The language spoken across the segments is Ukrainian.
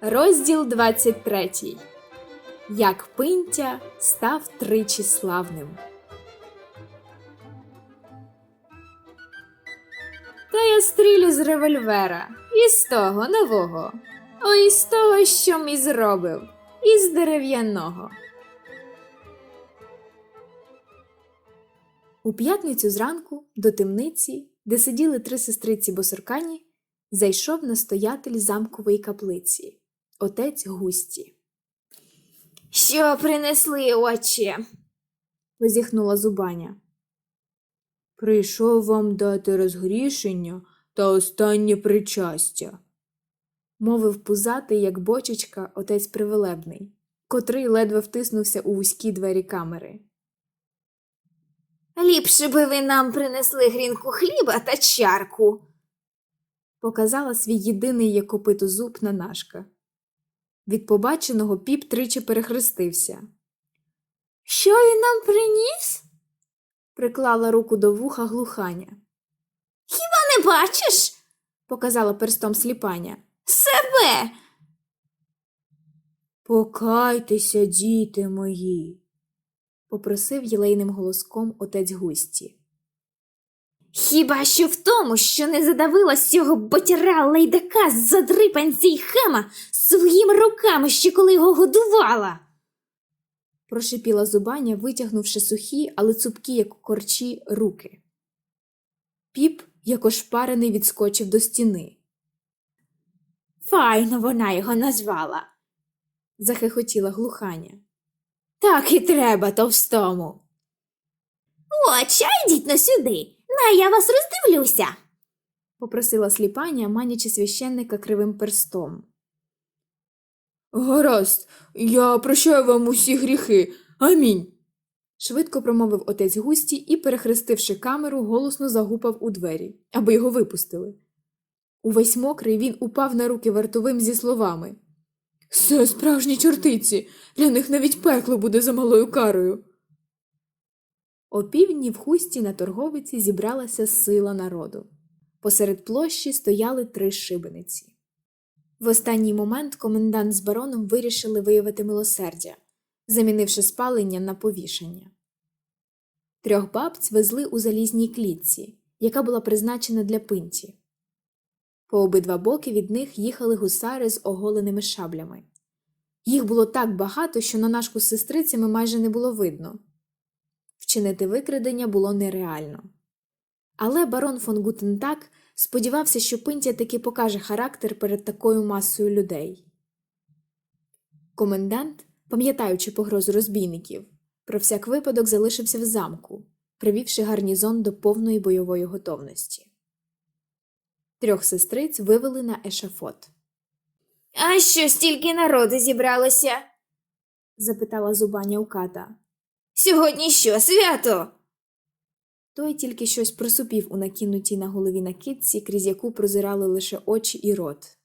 Розділ 23. Як Пинтя став тричі славним. Та я стрілю з револьвера, і з того нового, о, і з того, що мій зробив, і з дерев'яного. У п'ятницю зранку до темниці, де сиділи три сестриці босоркані, зайшов настоятель замкової каплиці, отець Густі. Що принесли, отче? позіхнула зубаня. Прийшов вам дати розгрішення та останнє причастя, мовив пузатий, як бочечка, отець Привелебний, котрий ледве втиснувся у вузькі двері камери. Ліпше би ви нам принесли грінку хліба та чарку. показала свій єдиний як копито зуб на нашка. Від побаченого піп тричі перехрестився. Що він нам приніс? Приклала руку до вуха глуханя. Хіба Не бачиш? Показала перстом сліпаня. Себе. Покайтеся, діти мої, попросив єлейним голоском отець Густі. Хіба що в тому, що не задавила з цього ботяра лейдака з задрипанця й хема своїми руками, ще коли його годувала. прошипіла зубаня, витягнувши сухі, але цупкі, як корчі, руки. Піп, як ошпарений, відскочив до стіни. Файно вона його назвала. Захихотіла глуханя. Так і треба товстому. Отче, йдіть на сюди. На я вас роздивлюся. попросила сліпаня, манячи священника кривим перстом. Гаразд, я прощаю вам усі гріхи. Амінь. Швидко промовив отець Густі і, перехрестивши камеру, голосно загупав у двері, аби його випустили. Увесь мокрий він упав на руки вартовим зі словами Це справжні чортиці, для них навіть пекло буде за малою карою. О півдні в хусті на торговиці зібралася сила народу. Посеред площі стояли три шибениці. В останній момент комендант з бароном вирішили виявити милосердя, замінивши спалення на повішання. Трьох бабць везли у залізній клітці, яка була призначена для пинті. По обидва боки від них їхали гусари з оголеними шаблями. Їх було так багато, що на нашку з сестрицями майже не було видно. Вчинити викрадення було нереально. Але барон фон Гутентак сподівався, що Пинтя таки покаже характер перед такою масою людей. Комендант, пам'ятаючи погрозу розбійників, про всяк випадок залишився в замку, привівши гарнізон до повної бойової готовності. Трьох сестриць вивели на ешафот. А що стільки народу зібралося? запитала зубаня у ката. Сьогодні що, свято? Той тільки щось просупів у накинутій на голові накидці, крізь яку прозирали лише очі і рот,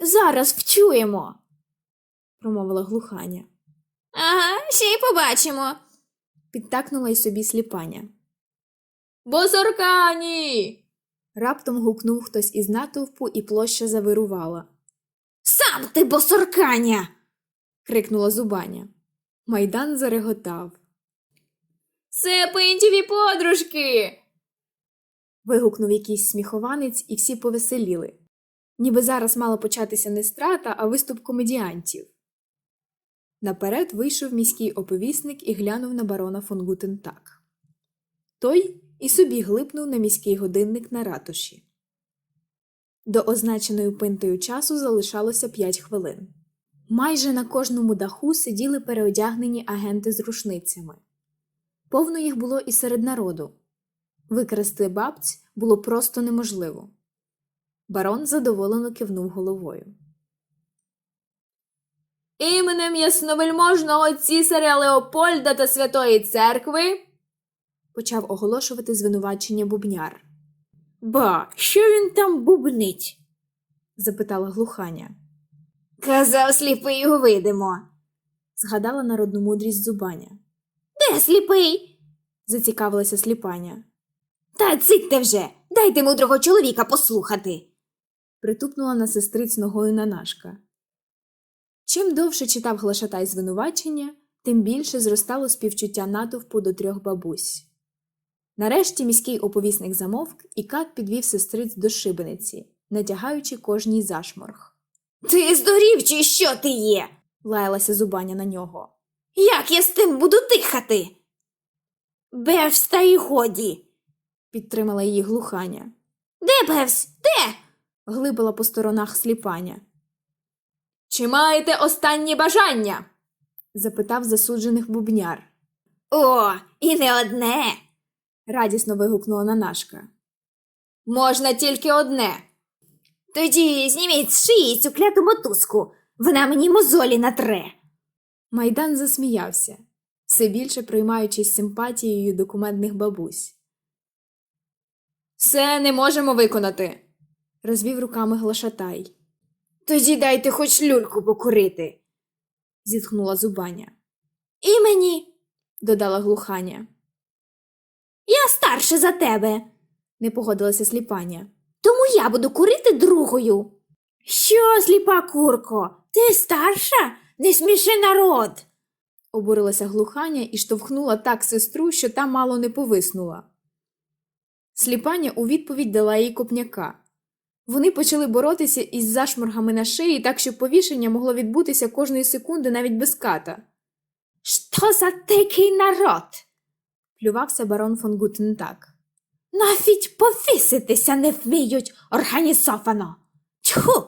Зараз вчуємо. промовила глуханя. Ага, ще й побачимо. Підтакнула й собі сліпаня. Бозоркані. Раптом гукнув хтось із натовпу, і площа завирувала. Сам ти босорканя. крикнула зубаня. Майдан зареготав. Це пинтєві подружки. Вигукнув якийсь сміхованець, і всі повеселіли. Ніби зараз мала початися не страта, а виступ комедіантів. Наперед вийшов міський оповісник і глянув на барона фон Гутентак. Той і собі глипнув на міський годинник на ратуші. До означеної пинтою часу залишалося п'ять хвилин. Майже на кожному даху сиділи переодягнені агенти з рушницями. Повно їх було і серед народу. Викрасти бабць було просто неможливо. Барон задоволено кивнув головою. Іменем ясновельможного цісаря Леопольда та Святої Церкви. почав оголошувати звинувачення бубняр. Ба, що він там бубнить? запитала глуханя. Казав сліпий увидимо. Згадала народну мудрість зубаня. Де сліпий? Зацікавилася сліпаня. Та цитьте вже, дайте мудрого чоловіка послухати. Притупнула на сестриць ногою на нашка. Чим довше читав глашатай звинувачення, тим більше зростало співчуття натовпу до трьох бабусь. Нарешті міський оповісник замовк, і кат підвів сестриць до шибениці, натягаючи кожній зашморг. Ти здурів, чи що ти є? Лаялася зубаня на нього. Як я з тим буду дихати? Бевс, та й годі. Підтримала її глуханя. Де Бевс? Де? Глибила по сторонах сліпаня. Чи маєте останнє бажання? запитав засуджених бубняр. О, і не одне. Радісно вигукнула Нанашка. Можна тільки одне. Тоді зніміть з шиї цю кляту мотузку. Вона мені мозолі натре. Майдан засміявся, все більше приймаючись симпатією документних бабусь. Все не можемо виконати, розвів руками глашатай, Тоді дайте хоч люльку покурити. зітхнула зубаня, І мені. додала глуханя. Я старше за тебе, Не погодилася сліпаня. Я буду курити другою. Що, сліпа курко, ти старша? Не сміши народ. Обурилася глуханя і штовхнула так сестру, що та мало не повиснула. Сліпаня у відповідь дала їй копняка. Вони почали боротися із зашморгами на шиї, так що повішення могло відбутися кожної секунди навіть без ката. Що за дикий народ? Плювався барон фон Гутентак. Навіть повіситися не вміють організовано. Тьху!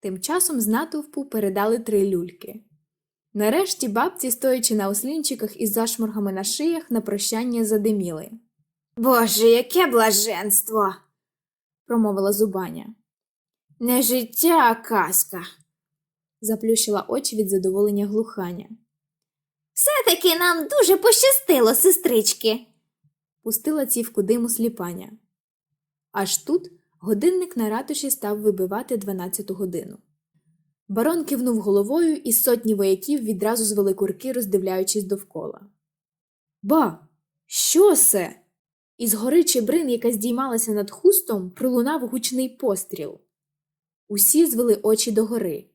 Тим часом з натовпу передали три люльки. Нарешті бабці, стоячи на ослінчиках із зашморгами на шиях, на прощання задиміли, Боже, яке блаженство! промовила зубаня. Не життя, а казка. Заплющила очі від задоволення глуханя. Все-таки нам дуже пощастило, сестрички. Пустила цівку диму сліпаня. Аж тут годинник на ратуші став вибивати 12 годину. Барон кивнув головою, і сотні вояків відразу звели курки, роздивляючись довкола. Ба, що це? Із гори чебрин, яка здіймалася над хустом, пролунав гучний постріл. Усі звели очі догори.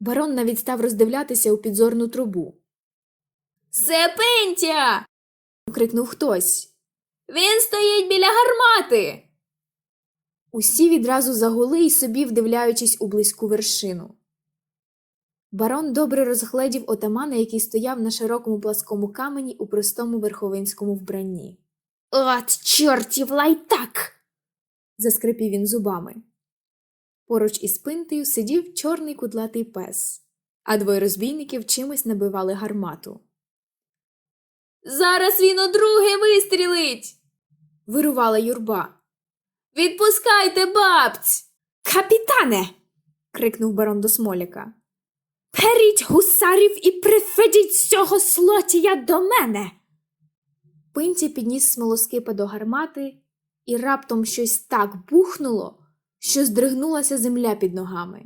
Барон навіть став роздивлятися у підзорну трубу. Сепентя. крикнув хтось. Він стоїть біля гармати. Усі відразу загули й собі вдивляючись у близьку вершину. Барон добре розгледів отамана, який стояв на широкому пласкому камені у простому верховинському вбранні. От чортів лайтак. заскрипів він зубами. Поруч із пинтею сидів чорний кудлатий пес, а двоє розбійників чимось набивали гармату. Зараз він удруге вистрілить. вирувала юрба. Відпускайте бабць. Капітане, крикнув барон до Смоляка. періть гусарів і приведіть цього злотія до мене. Пинті підніс смолоскипа до гармати, і раптом щось так бухнуло, що здригнулася земля під ногами.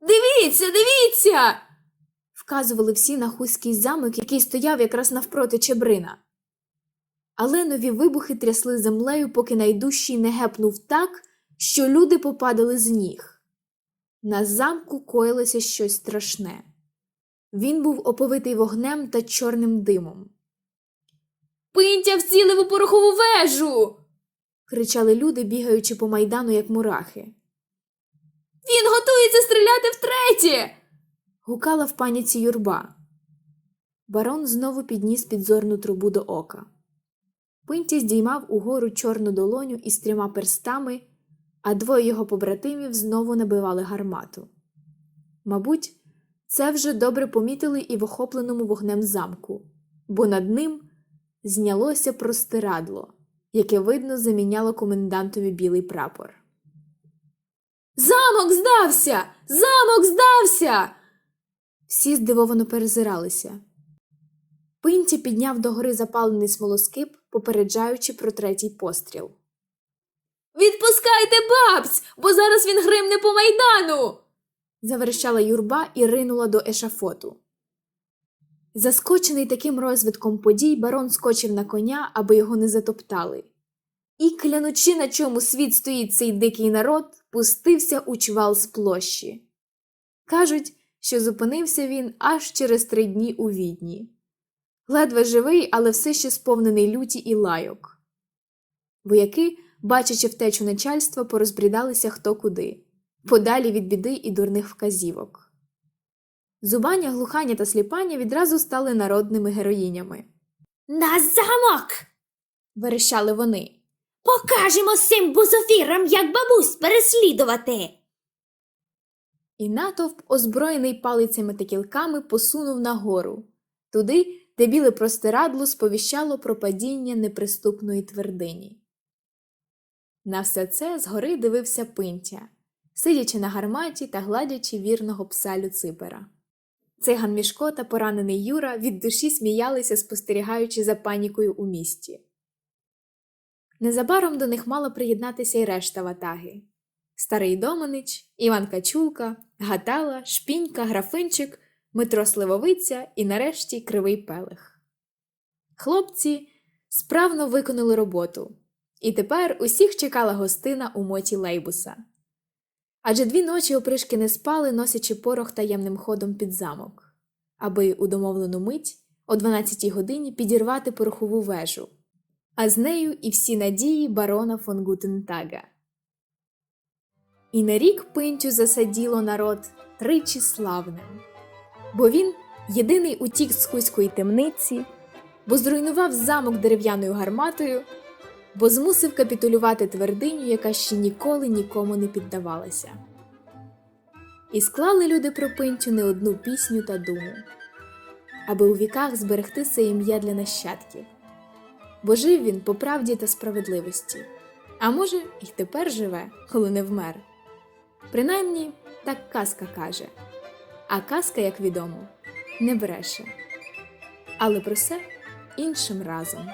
Дивіться, дивіться. Вказували всі на хуський замок, який стояв якраз навпроти чебрина. Але нові вибухи трясли землею, поки найдужчий не гепнув так, що люди попадали з ніг. На замку коїлося щось страшне. Він був оповитий вогнем та чорним димом. Пинтя вцілив у порохову вежу. кричали люди, бігаючи по майдану, як мурахи. Він готується стріляти втретє. Гукала в паніці юрба. Барон знову підніс підзорну трубу до ока. Пинті здіймав угору чорну долоню із трьома перстами, а двоє його побратимів знову набивали гармату. Мабуть, це вже добре помітили і в охопленому вогнем замку, бо над ним знялося простирадло, яке видно заміняло комендантові білий прапор. Замок здався! Замок здався! Всі здивовано перезиралися. Пинті підняв догори запалений смолоскип, попереджаючи про третій постріл. Відпускайте бабць, бо зараз він гримне по майдану. заверещала юрба і ринула до ешафоту. Заскочений таким розвитком подій, барон скочив на коня, аби його не затоптали. І, клянучи, на чому світ стоїть цей дикий народ, пустився у чвал з площі. Кажуть, що зупинився він аж через три дні у відні. Ледве живий, але все ще сповнений люті і лайок. Вояки, бачачи втечу начальства, порозбрідалися хто куди, подалі від біди і дурних вказівок. Зубання, глухання та сліпання відразу стали народними героїнями. На замок! Верещали вони. Покажемо цим бузофірам, як бабусь переслідувати. І натовп, озброєний палицями та кілками, посунув нагору, туди, де біле простирадло сповіщало про падіння неприступної твердині. На все це згори дивився пинтя, сидячи на гарматі та гладячи вірного пса Люципера. Циган Мішко та поранений Юра від душі сміялися, спостерігаючи за панікою у місті. Незабаром до них мала приєднатися й решта ватаги. Старий Доманич, Іван Качулка, Гатала, Шпінька, Графинчик, Митро Сливовиця і нарешті Кривий Пелех. Хлопці справно виконали роботу, і тепер усіх чекала гостина у моті Лейбуса. Адже дві ночі опришки не спали, носячи порох таємним ходом під замок, аби у домовлену мить о 12 годині підірвати порохову вежу, а з нею і всі надії барона фон Гутентага. І на рік пинтю засаділо народ тричі славним, бо він єдиний утік з хуської темниці, бо зруйнував замок дерев'яною гарматою, бо змусив капітулювати твердиню, яка ще ніколи нікому не піддавалася. І склали люди про пинтю не одну пісню та думу, аби у віках зберегти це ім'я для нащадків, бо жив він по правді та справедливості, а може, і тепер живе, коли не вмер. Принаймні, так казка каже. А казка, як відомо, не бреше. Але про все іншим разом.